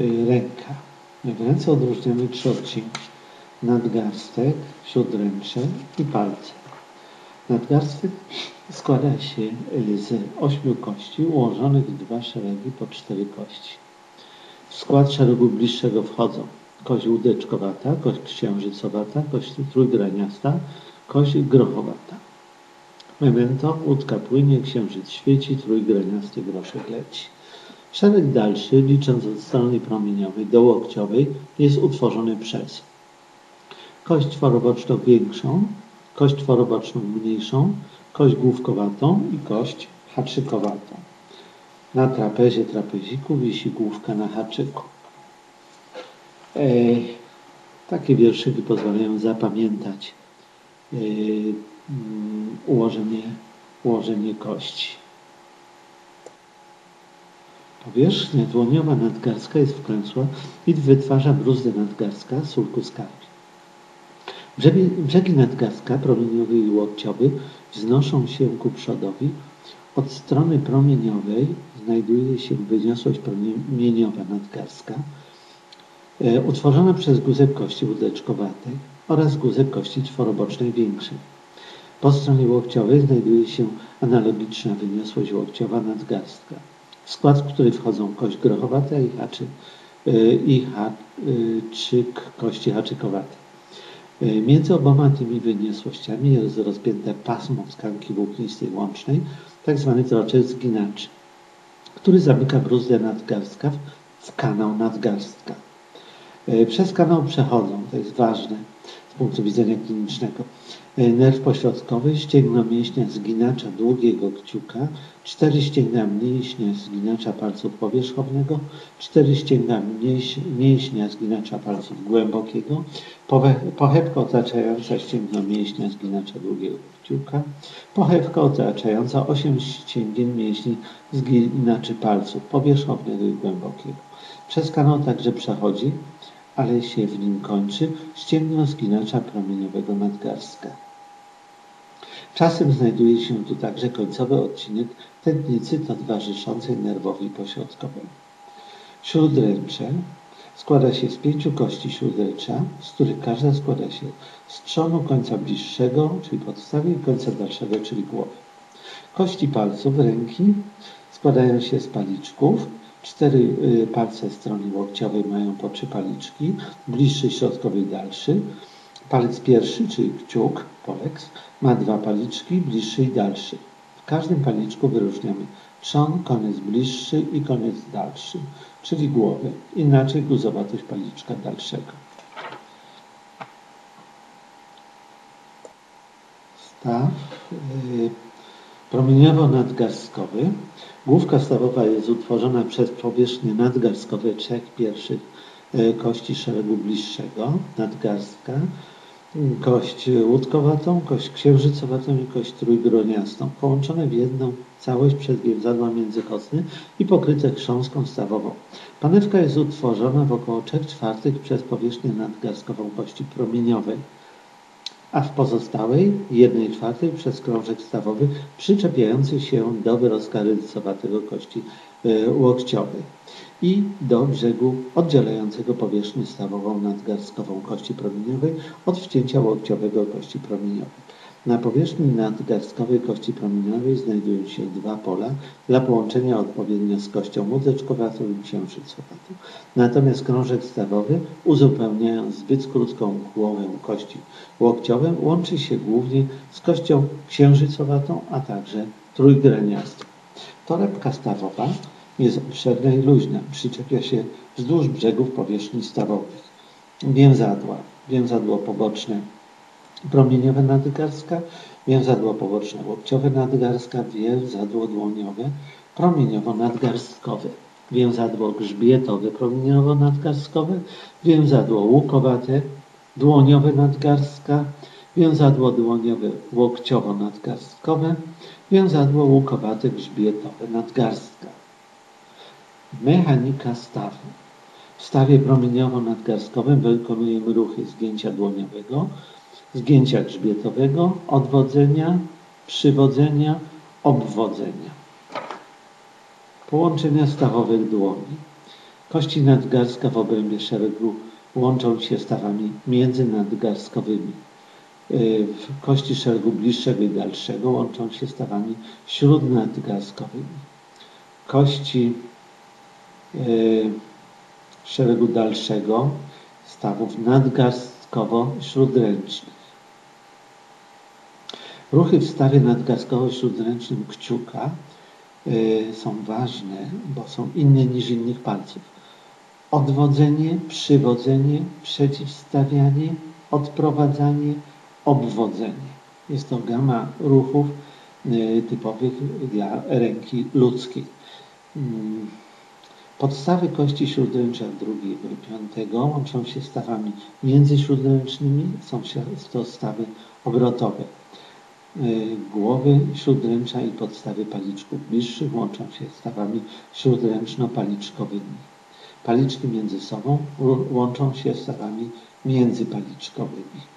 y, ręka. Ręce odróżniamy trzy odcinki. Nadgarstek, śródręcze i palce. Nadgarstek składa się y, z ośmiu kości ułożonych w dwa szeregi po cztery kości. W skład szeregu bliższego wchodzą kość łódeczkowata, kość księżycowata, kość trójgraniasta, kość grochowata. Memento, łódka płynie, księżyc świeci, trójgraniasty groszek leci. Szereg dalszy, licząc od strony promieniowej do łokciowej, jest utworzony przez kość czworoboczną większą, kość czworoboczną mniejszą, kość główkowatą i kość haczykowatą. Na trapezie trapeziku wisi główka na haczyku. E, takie wierszyki pozwalają zapamiętać e, mm, ułożenie, ułożenie kości. Powierzchnia dłoniowa nadgarstka jest wklęsła i wytwarza bruzdę nadgarstka sulcus carpi. Brzegi, brzegi nadgarstka promieniowy i łokciowy wznoszą się ku przodowi. Od strony promieniowej znajduje się wyniosłość promieniowa nadgarstka, e, utworzona przez guzek kości łódeczkowatej oraz guzek kości czworobocznej większej. Po stronie łokciowej znajduje się analogiczna wyniosłość łokciowa nadgarstka w skład której wchodzą kość grochowata i haczyk, y, i haczyk kości haczykowate. Y, między oboma tymi wyniosłościami jest rozpięte pasmo tkanki włóknistej łącznej, tak zwany troczek który zamyka bruzdę nadgarstka w kanał nadgarstka. Y, przez kanał przechodzą, to jest ważne z punktu widzenia klinicznego, nerw pośrodkowy, ścięgno mięśnia zginacza długiego kciuka, cztery ścięgna mięśnia zginacza palców powierzchownego, cztery ścięgna mięśnia zginacza palców głębokiego, pochewka otaczająca ścięgno mięśnia zginacza długiego kciuka, pochewka otaczająca osiem ścięgien mięśni zginaczy palców powierzchownego i głębokiego. Przez kanał także przechodzi, ale się w nim kończy, ścięgno zginacza promieniowego nadgarstka. Czasem znajduje się tu także końcowy odcinek tętnicy towarzyszącej nerwowi pośrodkowemu. Śródręcze składa się z pięciu kości śródręcza, z których każda składa się z trzonu końca bliższego, czyli podstawy, i końca dalszego, czyli głowy. Kości palców ręki składają się z paliczków. Cztery y, palce strony łokciowej mają po trzy paliczki, bliższy, środkowy i dalszy. Palec pierwszy, czyli kciuk, poleks, ma dwa paliczki, bliższy i dalszy. W każdym paliczku wyróżniamy trzon, koniec bliższy i koniec dalszy, czyli głowę. Inaczej guzowatość paliczka dalszego. Staw yy, promieniowo-nadgarstkowy. Główka stawowa jest utworzona przez powierzchnie nadgarstkowe trzech pierwszych y, kości szeregu bliższego, nadgarstka, kość łódkowatą, kość księżycowatą i kość trójgroniastą, połączone w jedną całość przez więzadła międzykostne i pokryte chrząską stawową. Panewka jest utworzona w około 3 czwartych przez powierzchnię nadgarstkową kości promieniowej, a w pozostałej 1 czwartej przez krążek stawowy przyczepiający się do wyrostka rydzowatego kości y, łokciowej i do brzegu oddzielającego powierzchnię stawową nadgarstkową kości promieniowej od wcięcia łokciowego kości promieniowej. Na powierzchni nadgarstkowej kości promieniowej znajdują się dwa pola dla połączenia odpowiednio z kością łódeczkowatą i księżycowatą. Natomiast krążek stawowy, uzupełniając zbyt krótką głowę kości łokciowej, łączy się głównie z kością księżycowatą, a także trójgraniastą. Torebka stawowa jest obszerna i luźna, przyczepia się wzdłuż brzegów powierzchni stawowych. Więzadła, więzadło poboczne promieniowe nadgarstka, więzadło poboczne łokciowe nadgarstka, więzadło dłoniowe promieniowo-nadgarstkowe, więzadło grzbietowe promieniowo-nadgarstkowe, więzadło łukowate dłoniowe nadgarstka, więzadło dłoniowe łokciowo-nadgarstkowe, więzadło łukowate grzbietowe nadgarstka. Mechanika stawu. W stawie promieniowo-nadgarstkowym wykonujemy ruchy zgięcia dłoniowego, zgięcia grzbietowego, odwodzenia, przywodzenia, obwodzenia. Połączenia stawowych dłoni. Kości nadgarstka w obrębie szeregu łączą się stawami międzynadgarstkowymi. Y, kości szeregu bliższego i dalszego łączą się stawami śródnadgarstkowymi. Kości szeregu dalszego stawów nadgarstkowo-śródręcznych. Ruchy w stawie nadgarstkowo-śródręcznym kciuka y, są ważne, bo są inne niż innych palców. Odwodzenie, przywodzenie, przeciwstawianie, odprowadzanie, obwodzenie. Jest to gama ruchów y, typowych dla ręki ludzkiej. Podstawy kości śródręcza drugiego i piątego łączą się stawami międzyśródręcznymi, są to stawy obrotowe. Y, głowy śródręcza i podstawy paliczków bliższych łączą się stawami śródręczno-paliczkowymi. Paliczki między sobą łączą się stawami międzypaliczkowymi.